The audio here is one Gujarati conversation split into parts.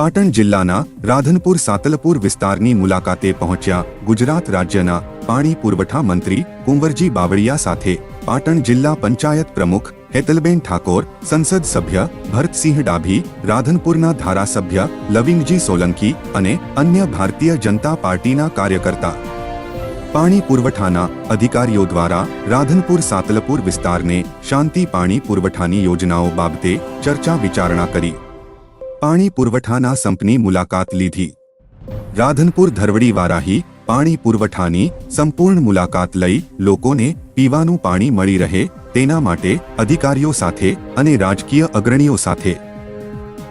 પાટણ જિલ્લાના રાધનપુર સાતલપુર વિસ્તારની મુલાકાતે પહોંચ્યા ગુજરાત રાજ્યના પાણી પુરવઠા મંત્રી કુંવરજી બાવળિયા સાથે પાટણ જિલ્લા પંચાયત પ્રમુખ હેતલબેન ઠાકોર, સંસદ સભ્ય ભરતસિંહ ડાભી, રાધનપુરના ધારાસભ્ય લવિંગજી સોલંકી અને અન્ય ભારતીય જનતા પાર્ટીના કાર્યકર્તા. પાણી પુરવઠાના અધિકારીઓ દ્વારા રાધનપુર સાતલપુર વિસ્તારને શાંતિ પાણી પુરવઠાની યોજનાઓ બાબતે ચર્ચા વિચારણા કરી. પાણી પુરવઠાના સંપની મુલાકાત લીધી. રાધનપુર ધરવડી વારાહી પાણી પુરવઠાની સંપૂર્ણ મુલાકાત લઈ લોકોને પીવાનું પાણી મળી રહે તેના માટે અધિકારીઓ સાથે અને રાજકીય અગ્રણીઓ સાથે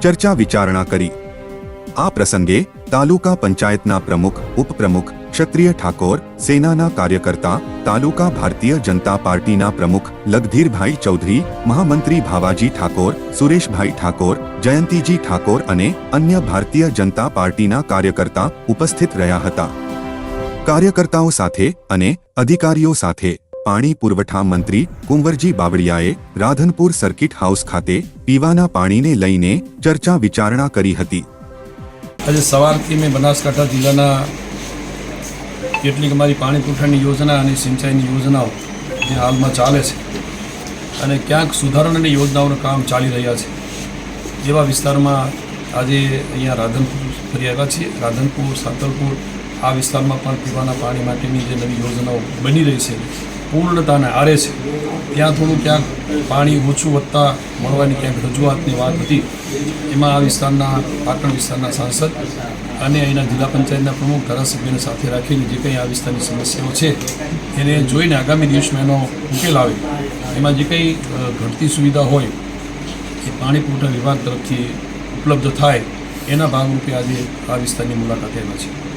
ચર્ચા વિચારણા કરી. આ પ્રસંગે તાલુકા પંચાયતના પ્રમુખ, ઉપપ્રમુખ ક્ષત્રિય ઠાકોર, સેનાના કાર્યકર્તા, તાલુકા ભારતીય જનતા પાર્ટીના પ્રમુખ લગધીરભાઈ ચૌધરી, મહામંત્રી ભાવાજી ઠાકોર, સુરેશભાઈ ઠાકોર, જયંતીજી ઠાકોર અને અન્ય ભારતીય જનતા પાર્ટીના કાર્યકર્તા ઉપસ્થિત રહ્યા હતા. કાર્યકર્તાઓ સાથે અને અધિકારીઓ સાથે પાણી પુરવઠા મંત્રી કુંવરજી બાવળિયાએ રાધનપુર સર્કિટ હાઉસ ખાતે પીવાના પાણીને લઈને ચર્ચા વિચારણા કરી હતી. આજે સવારથી મેં બનાસકાંઠા જિલ્લાના કેટલીક અમારી પાણી પુરવઠાની યોજના અને સિંચાઈની યોજનાઓ જે હાલમાં ચાલે છે અને ક્યાંક સુધારણાની યોજનાઓનું કામ ચાલી રહ્યા છે. જેવા વિસ્તારમાં આજે અહીંયા રાધનપુર ફરી આવ્યા છીએ. રાધનપુર, સાંતલપુર આ વિસ્તારમાં પણ પીવાના પાણી માટેની જે નવી યોજનાઓ બની રહી છે. પૂર્ણતાને આરે છે. ત્યાં થોડું ક્યાંક પાણી ઓછું વધતા મળવાની ક્યાંક રજૂઆતની વાત હતી. એમાં આ વિસ્તારના, પાટણ વિસ્તારના સાંસદ અને અહીંના જિલ્લા પંચાયતના પ્રમુખ ધારાસભ્યને સાથે રાખીને જે કંઈ આ વિસ્તારની સમસ્યાઓ છે, એને જોઈને આગામી દિવસમાં એનો ઉકેલ આવે. એમાં જે કંઈ ઘટતી સુવિધા હોય, એ પાણી પુરવઠા વિભાગ તરફથી ઉપલબ્ધ થાય, એના ભાગરૂપે આજે આ વિસ્તારની મુલાકાત આવ્યા છે.